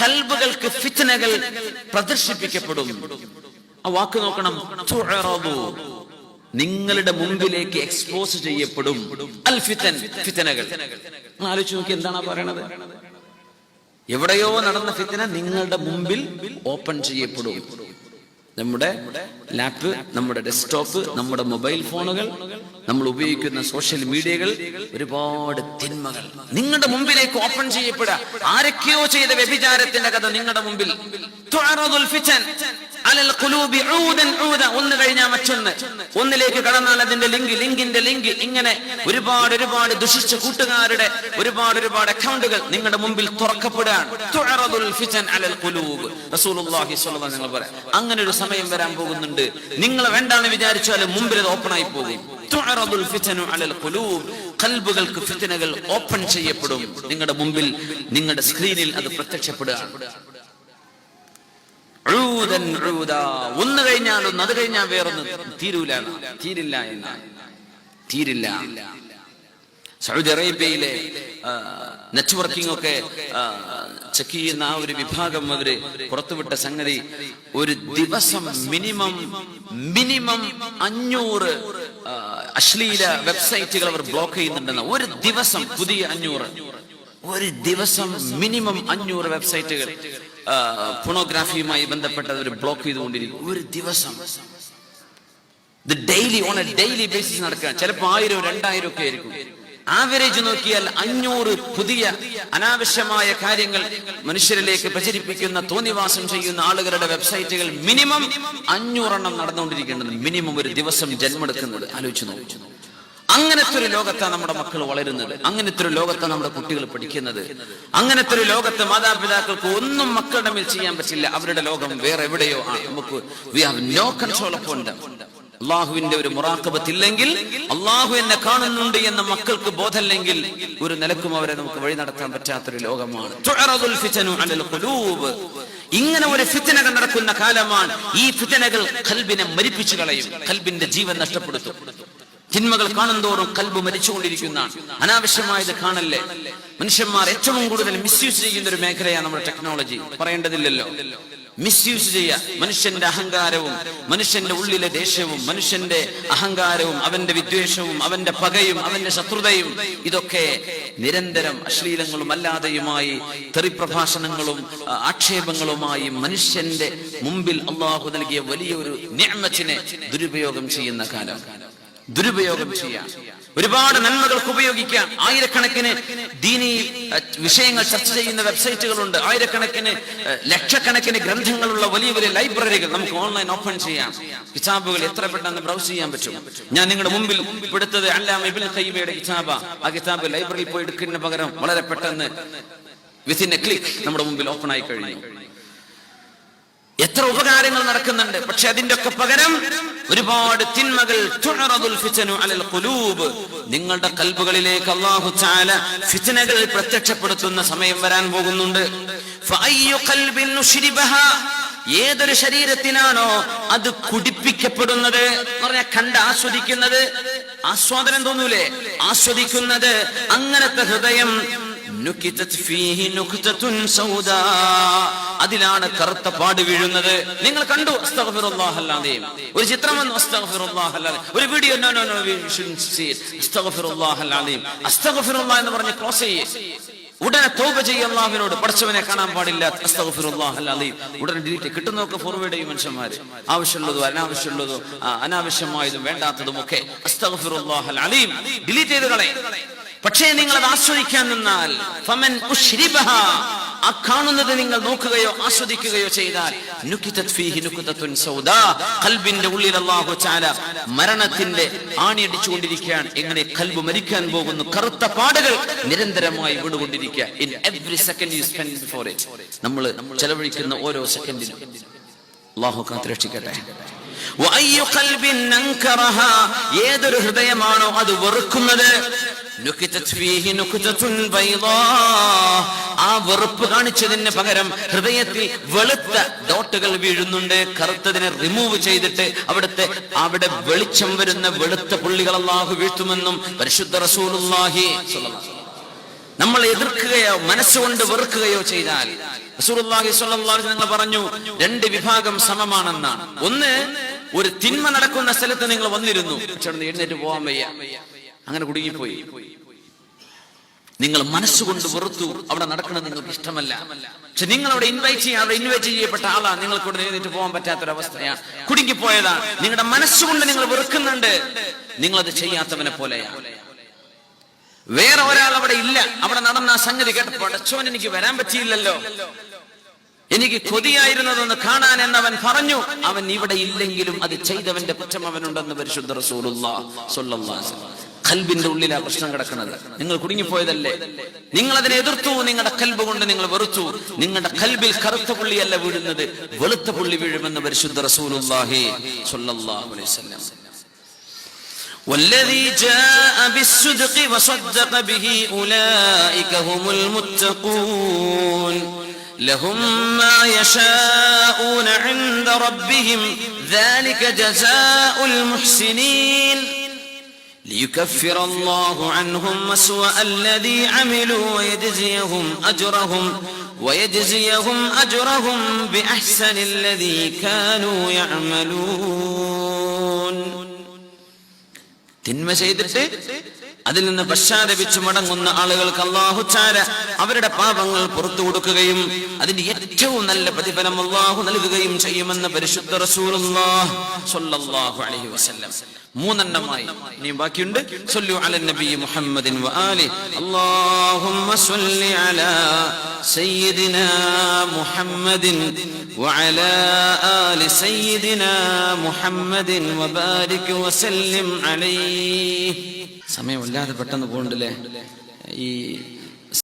കൽബുകൾക്ക് ഫിത്തനകൾ പ്രദർശിപ്പിക്കപ്പെടും. ആ വാക്ക് നോക്കണം. നിങ്ങളുടെ മുമ്പിലേക്ക് എക്സ്പോസ് ചെയ്യപ്പെടും. അൽ ഫിത്തൻ ഫിത്തനകൾ ആലോചിച്ച് നോക്കി എന്താണ് പറയണത്? എവിടെയോ നടന്ന ഫിത്തന നിങ്ങളുടെ മുമ്പിൽ ഓപ്പൺ ചെയ്യപ്പെടും. നമ്മുടെ ലാപ്പ് നമ്മുടെ ഡെസ്ക്ടോപ്പ് നമ്മുടെ മൊബൈൽ ഫോണുകൾ നമ്മൾ ഉപയോഗിക്കുന്ന സോഷ്യൽ മീഡിയകൾ ഒരുപാട് തിന്മകൾ. നിങ്ങളുടെ മുമ്പിലേക്ക് ഓപ്പൺ ചെയ്യപ്പെടുക. ആരൊക്കെയോ ചെയ്ത വ്യഭിചാരത്തിന്റെ കഥ നിങ്ങളുടെ മുമ്പിൽ. ഒന്ന് കഴിഞ്ഞാൽ മറ്റൊന്ന്. ഒന്നിലേക്ക് കടന്നാൽ അതിന്റെ ലിങ്ക് ലിങ്കിന്റെ ലിങ്ക്. ഇങ്ങനെ ഒരുപാട് ഒരുപാട് ദുഷിച്ച കൂട്ടുകാരുടെ ഒരുപാട് ഒരുപാട് അക്കൗണ്ടുകൾ നിങ്ങളുടെ മുമ്പിൽ തുറക്കപ്പെടുകയാണ്. അങ്ങനെ ഒരു സമയം വരാൻ പോകുന്നുണ്ട്. നിങ്ങൾ വേണ്ടാന്ന് വിചാരിച്ചാലും മുമ്പിൽ അത് ഓപ്പൺ ആയി പോകും. കൽബുകൾക്ക് ഫിതനകൾ ഓപ്പൺ ചെയ്യപ്പെടും. നിങ്ങളുടെ മുമ്പിൽ നിങ്ങളുടെ സ്ക്രീനിൽ അത് പ്രത്യക്ഷപ്പെടുകയാണ്. ഒന്ന് കഴിഞ്ഞാൽ ഒന്ന് അത് കഴിഞ്ഞാൽ വേറൊന്ന് തീരൂല. തീരില്ല എന്ന. തീരില്ല. സൗദി അറേബ്യയിലെ നെറ്റ്വർക്കിംഗ് ഒക്കെ ചെക്ക് ചെയ്യുന്ന ആ ഒരു വിഭാഗം അവർ പുറത്തുവിട്ട സംഗതി ഒരു ദിവസം മിനിമം മിനിമം അഞ്ഞൂറ് അശ്ലീല വെബ്സൈറ്റുകൾ അവർ ബ്ലോക്ക് ചെയ്യുന്നുണ്ടെന്ന്. ഒരു ദിവസം പുതിയ അഞ്ഞൂറ്. ഒരു ദിവസം മിനിമം അഞ്ഞൂറ് വെബ്സൈറ്റുകൾ ഫോണോഗ്രാഫിയുമായി ബന്ധപ്പെട്ടത് ഒരു ബ്ലോക്ക് ചെയ്തുകൊണ്ടിരിക്കും ഒരു ദിവസം. Daily on a daily basis നടക്കുക. ചിലപ്പോൾ ആയിരം രണ്ടായിരം ഒക്കെ ആയിരിക്കും. ആവറേജ് നോക്കിയാൽ അഞ്ഞൂറ് പുതിയ അനാവശ്യമായ കാര്യങ്ങൾ മനുഷ്യരിലേക്ക് പ്രചരിപ്പിക്കുന്ന തോന്നിവാസം ചെയ്യുന്ന ആളുകളുടെ വെബ്സൈറ്റുകൾ മിനിമം അഞ്ഞൂറെണ്ണം നടന്നുകൊണ്ടിരിക്കേണ്ടത് മിനിമം ഒരു ദിവസം ജന്മെടുക്കുന്നത്. ആലോചിച്ചു നോക്കൂ. അങ്ങനത്തെ ഒരു ലോകത്താണ് നമ്മുടെ മക്കൾ വളരുന്നത്. അങ്ങനത്തെ ഒരു ലോകത്താണ് നമ്മുടെ കുട്ടികൾ പഠിക്കുന്നത്. അങ്ങനത്തെ ഒരു ലോകത്ത് മാതാപിതാക്കൾക്ക് ഒന്നും മക്കളുടെ മേൽ ചെയ്യാൻ പറ്റില്ല. അവരുടെ ലോകം വേറെ എവിടെയോ ആണ് നമുക്ക് we have no control upon them അള്ളാഹുവിന്റെ ഒരു മുറാക്കബത്തില്ലെങ്കിൽ അള്ളാഹു എന്നെ കാണുന്നുണ്ട് എന്ന മക്കൾക്ക് ബോധമില്ലെങ്കിൽ ഒരു നിലക്കും അവരെ നമുക്ക് വഴി നടത്താൻ പറ്റാത്തൊരു ലോകമാണ്. ഇങ്ങനെ ഒരു ഫിത്തനകൾ നടക്കുന്ന കാലമാണ് ഈ ഫിത്തനകൾ കൽബിനെ മരിപ്പിച്ചു കളയും. കൽബിന്റെ ജീവൻ നഷ്ടപ്പെടുത്തും. തിന്മകൾ കാണുന്തോറും കൽബ് മരിച്ചുകൊണ്ടിരിക്കുന്നതാണ് അനാവശ്യമായത് കാണല്ലേ? മനുഷ്യന്മാർ ഏറ്റവും കൂടുതൽ മിസ്യൂസ് ചെയ്യുന്ന ഒരു മേഖലയാണ് നമ്മുടെ ടെക്നോളജി പറയേണ്ടതില്ലല്ലോ. മിസ്യൂസ് ചെയ്യുക മനുഷ്യന്റെ അഹങ്കാരവും മനുഷ്യന്റെ ഉള്ളിലെ ദേഷ്യവും മനുഷ്യന്റെ അഹങ്കാരവും അവന്റെ വിദ്വേഷവും അവന്റെ പകയും അവന്റെ ശത്രുതയും ഇതൊക്കെ നിരന്തരം അശ്ലീലങ്ങളും അല്ലാതെയുമായി തെറിപ്രഭാഷണങ്ങളും ആക്ഷേപങ്ങളുമായി മനുഷ്യന്റെ മുമ്പിൽ അള്ളാഹു നൽകിയ വലിയൊരു നിഅമത്തിനെ ദുരുപയോഗം ചെയ്യുന്ന കാലം. ദുരുപയോഗം ചെയ്യാം. ഒരുപാട് നന്മകൾക്ക് ഉപയോഗിക്കാം. ആയിരക്കണക്കിന് ദീനി വിഷയങ്ങൾ ചർച്ച ചെയ്യുന്ന വെബ്സൈറ്റുകളുണ്ട്. ആയിരക്കണക്കിന് ലക്ഷക്കണക്കിന് ഗ്രന്ഥങ്ങളുള്ള വലിയ വലിയ ലൈബ്രറികൾ നമുക്ക് ഓൺലൈൻ ഓപ്പൺ ചെയ്യാം. കിതാബുകൾ എത്ര പെട്ടെന്ന് ബ്രൗസ് ചെയ്യാൻ പറ്റും? ഞാൻ നിങ്ങളുടെ മുമ്പിൽ എടുത്തത് അല്ലാമ ഇബ്നു ഖൈബയുടെ കിതാബ. ആ കിതാബ് ലൈബ്രറിയിൽ പോയി എടുക്കുന്നതിന് പകരം വളരെ പെട്ടെന്ന് വിത്തിൻ എ ക്ലിക്ക് നമ്മുടെ മുമ്പിൽ ഓപ്പൺ ആയി കഴിഞ്ഞു. എത്ര ഉപകാരങ്ങൾ നടക്കുന്നുണ്ട്. പക്ഷെ അതിന്റെ ഒക്കെ പകരം ഒരുപാട് തിന്മകൾ നിങ്ങളുടെ കൽബുകളിലേക്ക് അള്ളാഹു ചാല ഫിച്ചനകൾ പ്രത്യക്ഷപ്പെടുത്തുന്ന സമയം വരാൻ പോകുന്നുണ്ട്. ഏതൊരു ശരീരത്തിനാണോ അത് കുടിപ്പിക്കപ്പെടുന്നത്? പറഞ്ഞാൽ കണ്ട് ആസ്വദിക്കുന്നത്? ആസ്വാദനം തോന്നൂലേ? ആസ്വദിക്കുന്നത് അങ്ങനത്തെ ഹൃദയം അതിലാണ് കറുത്ത പാട് വീഴുന്നത്. നിങ്ങൾ കണ്ടു അസ്തഗ്ഫിറുല്ലാഹ് അല്ലാതെ ഒരു ചിത്രം വന്നു ഒരു വീഡിയോ നോ നോ നോ അസ്തഗ്ഫിറുല്ലാഹ് എന്ന് പറഞ്ഞ് ക്ലോസ് ചെയ്യേ. ഉടനെ തൗബ ചെയ്യ അള്ളാഹുവിനോട് പഠിച്ചവനെ കാണാൻ പാടില്ല. ഉടനെ ഡിലീറ്റ്. കിട്ടുന്നതൊക്കെ ഫോർവേഡ് ചെയ്യും മനുഷ്യന്മാര് ആവശ്യമുള്ളതും അനാവശ്യമുള്ളതും അനാവശ്യമായതും വേണ്ടാത്തതും ഒക്കെ ഡിലീറ്റ് ചെയ്ത് കളയും. പക്ഷേ നിങ്ങൾ അത് ആസ്വദിക്കാൻ നിന്നാൽ ഫമൻ ആ കാണുന്നത് നിങ്ങൾ നോക്കുകയോ ആസ്വദിക്കുകയോ ചെയ്താൽ. കൽബിന്റെ ഉള്ളിൽ അല്ലാഹു തആല മരണത്തിന്റെ ആണിയടിച്ചുകൊണ്ടിരിക്കുകയാണ്. എങ്ങനെ കൽബ് മരിക്കാൻ പോകുന്നു? കറുത്ത പാടുകൾ നിരന്തരമായി വിടുകൊണ്ടിരിക്കുക in second you spend before it നമ്മൾ ചെലവഴിക്കുന്ന ഓരോ സെക്കൻഡിലും. അള്ളാഹു കാത്ത് രക്ഷിക്കട്ടെ. ഏതൊരു ഹൃദയമാണോ അത് വെറുക്കുന്നത്? ആ വെറുപ്പ് കാണിച്ചതിന് പകരം ഹൃദയത്തിൽ വെളുത്ത ഡോട്ടുകൾ വീഴുന്നുണ്ട്. കറുത്തതിനെ റിമൂവ് ചെയ്തിട്ട് അവിടുത്തെ അവിടെ വെളിച്ചം വരുന്ന വെളുത്ത പുള്ളികൾ അള്ളാഹു വീഴ്ത്തുമെന്നും പരിശുദ്ധ റസൂലുള്ളാഹി നമ്മൾ എതിർക്കുകയോ മനസ്സുകൊണ്ട് വെറുക്കുകയോ ചെയ്താൽ റസൂലുള്ളാഹി സ്വല്ലല്ലാഹു അലൈഹി നിങ്ങൾ പറഞ്ഞു രണ്ട് വിഭാഗം സമമാണെന്നാണ്. ഒന്ന് ഒരു തിന്മ നടക്കുന്ന സ്ഥലത്ത് നിങ്ങൾ വന്നിരുന്നു. എഴുന്നേറ്റ് പോകാൻ വയ്യ. അങ്ങനെ കുടുങ്ങിപ്പോയി. നിങ്ങൾ മനസ്സുകൊണ്ട് വെറുത്തു അവിടെ നടക്കുന്നത് നിങ്ങൾക്ക് ഇഷ്ടമല്ല. പക്ഷെ നിങ്ങൾ അവിടെ ഇൻവൈറ്റ് ചെയ്യാൻ അവിടെ ഇൻവൈറ്റ് ചെയ്യപ്പെട്ട ആളാണ് നിങ്ങൾക്ക് ഇവിടെ എഴുന്നേറ്റ് പോകാൻ പറ്റാത്തൊരവസ്ഥയാണ് കുടുങ്ങിപ്പോയതാണ് നിങ്ങളുടെ മനസ്സുകൊണ്ട് നിങ്ങൾ വെറുക്കുന്നുണ്ട്. നിങ്ങളത് ചെയ്യാത്തവനെ പോലെയാണ് വേറെ ഒരാൾ അവിടെ ഇല്ല. അവിടെ നടന്ന ആ സംഗതി കേട്ടപ്പോൾ അടച്ചോൻ എനിക്ക് വരാൻ പറ്റിയില്ലല്ലോ. എനിക്ക് കൊതിയായിരുന്നതെന്ന് കാണാൻ എന്നവൻ പറഞ്ഞു. അവൻ ഇവിടെ ഇല്ലെങ്കിലും അത് ചെയ്തവന്റെ കുറ്റം അവനുണ്ടെന്ന് പരിശുദ്ധ ഖൽബിന്റെ ഉള്ളിലാ പ്രശ്നം കിടക്കുന്നത് നിങ്ങൾ കുടുങ്ങിപ്പോയതല്ലേ നിങ്ങൾ അതിനെ എതിർത്തു നിങ്ങളുടെ കൽബ് കൊണ്ട് നിങ്ങൾ വെറുത്തു നിങ്ങളുടെ കൽബിൽ കറുത്ത പുള്ളിയല്ല വീഴുന്നത് വെളുത്ത പുള്ളി വീഴുമെന്ന് പരിശുദ്ധ റസൂലുള്ളാഹി സ്വല്ലല്ലാഹു അലൈഹി വസല്ലം والذي جاء بالصدق وصدق به أولئك هم المتقون لهم ما يشاءون عند ربهم ذلك جزاء المحسنين ليكفر الله عنهم مسوأ الذي عملوا ويجزيهم أجرهم ويجزيهم أجرهم بأحسن الذي كانوا يعملون തിന്മ ചെയ്തിട്ട് അതിൽ നിന്ന് പശ്ചാത്തപിച്ചു മടങ്ങുന്ന ആളുകൾക്ക് അള്ളാഹു ചാര അവരുടെ പാപങ്ങൾ പുറത്തു കൊടുക്കുകയും അതിന്റെ ഏറ്റവും നല്ല പ്രതിഫലം അള്ളാഹു നൽകുകയും ചെയ്യുമെന്ന് പരിശുദ്ധ റസൂലുള്ളാഹ് സ്വല്ലല്ലാഹു അലൈഹി വസല്ലം മൂന്നെണ്ണമായി ഇനി ബാക്കിയുണ്ട് സല്ലു അല നബി മുഹമ്മദിൻ വആലി അല്ലാഹുമ്മ സല്ലി അലാ സയ്യിദിനാ മുഹമ്മദിൻ وعلى آل سيدنا محمد وبارك وسلم عليه സമയം വല്ലാതെ പെട്ടെന്ന് പോകണ്ടല്ലേ? ഈ